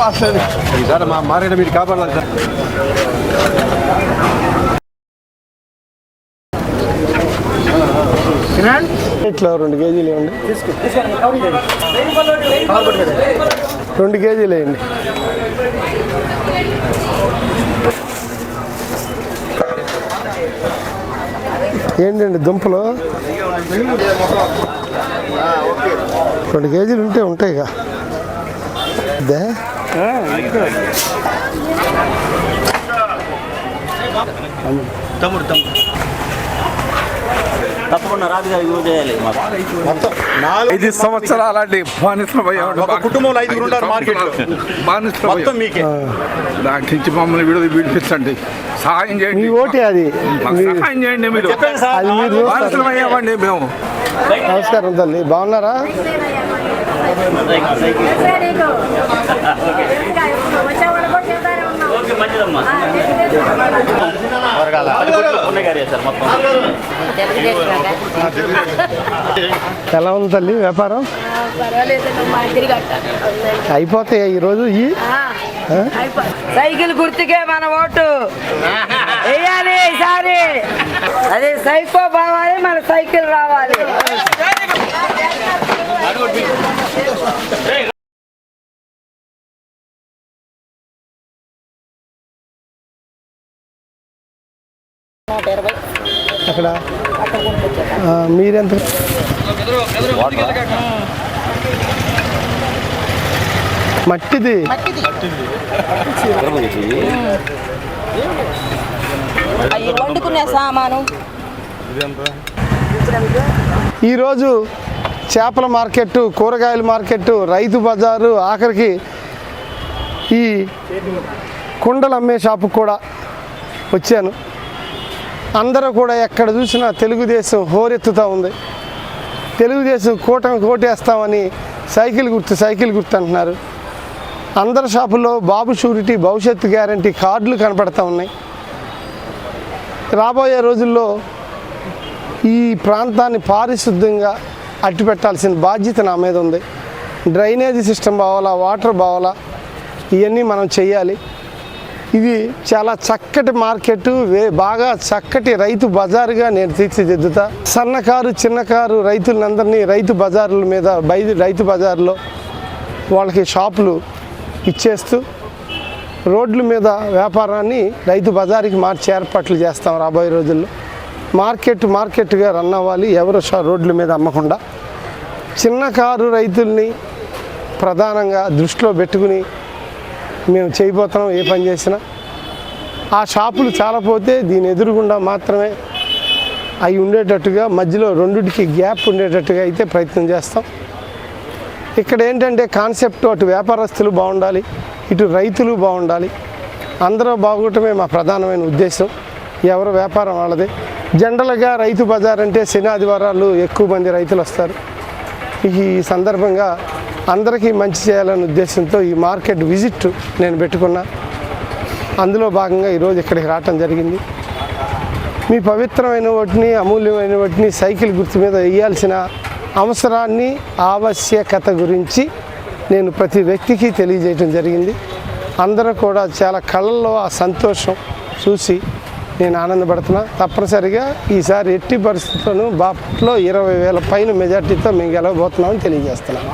వస్తుంది ఈసారి మా మారేడు మీరు కాపాడాలి సార్. ఇట్లా రెండు కేజీలు ఇవ్వండి. రెండు కేజీలు వేయండి ఏంటండి దుంపలు? రెండు కేజీలు ఉంటే ఉంటాయిగా. అదే தம்பி தம்பி తప్పకుండా యూజ్ చేయాలి ఐదు సంవత్సరాలండి బానిసలు ఒక కుటుంబంలో ఐదుగురు ఉన్నారు మార్కెట్లో. బానిసలు మొత్తం మీకే. దాని నుంచి మమ్మల్ని విడుదల విడిపించండి. సహాయం మీ చేయండి ఓటే అది. సహాయం చేయండి మీరు. బానిసలు అయ్యామండి మేము. నమస్కారం తల్లి. బాగున్నారా? ఓకే మంచిదమ్మా ఉన్నాయి గారు సార్ మొత్తం ఎలా ఉంది తల్లి వ్యాపారం? అయిపోతాయి ఈరోజు ఈ? సైకిల్ గుర్తుకే మన ఓటు. వేయాలి ఈసారి. అదే సైకో బావాలి మన సైకిల్ రావాలి. అక్కడ? మీరెంత? మట్టిది. అవి వండుకునే సామాను. ఈరోజు చేపల మార్కెట్ కూరగాయల మార్కెట్ రైతు బజారు ఆఖరికి ఈ కుండలు అమ్మే షాపు కూడా వచ్చాను. అందరూ కూడా ఎక్కడ చూసినా తెలుగుదేశం హోరెత్తుతూ ఉంది. తెలుగుదేశం కూటమి కోటేస్తామని సైకిల్ గుర్తు సైకిల్ గుర్తు అంటున్నారు. అందరి షాపుల్లో బాబు షూరిటీ భవిష్యత్తు గ్యారంటీ కార్డులు కనపడతా ఉన్నాయి. రాబోయే రోజుల్లో ఈ ప్రాంతాన్ని పారిశుద్ధ్యంగా అట్టి పెట్టాల్సిన బాధ్యత నా మీద ఉంది. డ్రైనేజీ సిస్టమ్ బావాలా వాటర్ బావాలా ఇవన్నీ మనం చేయాలి ఇది చాలా చక్కటి మార్కెట్ వే బాగా చక్కటి రైతు బజారుగా నేను తీర్చిదిద్దుతా. సన్నకారు చిన్నకారు రైతులందరినీ రైతు బజారుల మీద బై రైతు బజార్లో వాళ్ళకి షాపులు ఇచ్చేస్తూ రోడ్ల మీద వ్యాపారాన్ని రైతు బజారుకి మార్చి ఏర్పాట్లు చేస్తాం రాబోయే రోజుల్లో. మార్కెట్ మార్కెట్గా రన్ అవ్వాలి ఎవరు షా- రోడ్ల మీద అమ్మకుండా. చిన్న కారు రైతుల్ని ప్రధానంగా దృష్టిలో పెట్టుకుని మేము చేయబోతున్నాం ఏ పని చేసినా. ఆ షాపులు చాలా పోతే దీని ఎదురుగుండా మాత్రమే అవి ఉండేటట్టుగా మధ్యలో రెండింటికి గ్యాప్ ఉండేటట్టుగా అయితే ప్రయత్నం చేస్తాం. ఇక్కడ ఏంటంటే కాన్సెప్ట్ అటు వ్యాపారస్తులు బాగుండాలి ఇటు రైతులు బాగుండాలి. అందరూ బాగోటమే మా ప్రధానమైన ఉద్దేశం. ఎవరు వ్యాపారం వాళ్ళదే. జనరల్గా రైతు బజార్ అంటే శని ఆదివారాలు ఎక్కువ మంది రైతులు వస్తారు. ఈ సందర్భంగా అందరికీ మంచి చేయాలనే ఉద్దేశంతో ఈ మార్కెట్ విజిట్ నేను పెట్టుకున్నా. అందులో భాగంగా ఈరోజు ఇక్కడికి రావటం జరిగింది. మీ పవిత్రమైన వాటిని అమూల్యమైన వాటిని సైకిల్ గుర్తు మీద వేయాల్సిన అవసరాన్ని ఆవశ్యకత గురించి నేను ప్రతి వ్యక్తికి తెలియజేయటం జరిగింది. అందరూ కూడా చాలా కళ్ళల్లో ఆ సంతోషం చూసి నేను ఆనందపడుతున్నా. తప్పనిసరిగా ఈసారి ఎట్టి పరిస్థితుల్లోనూ బాపట్లో ఇరవై వేల పైన మెజార్టీతో మేము గెలవబోతున్నామని తెలియజేస్తున్నాను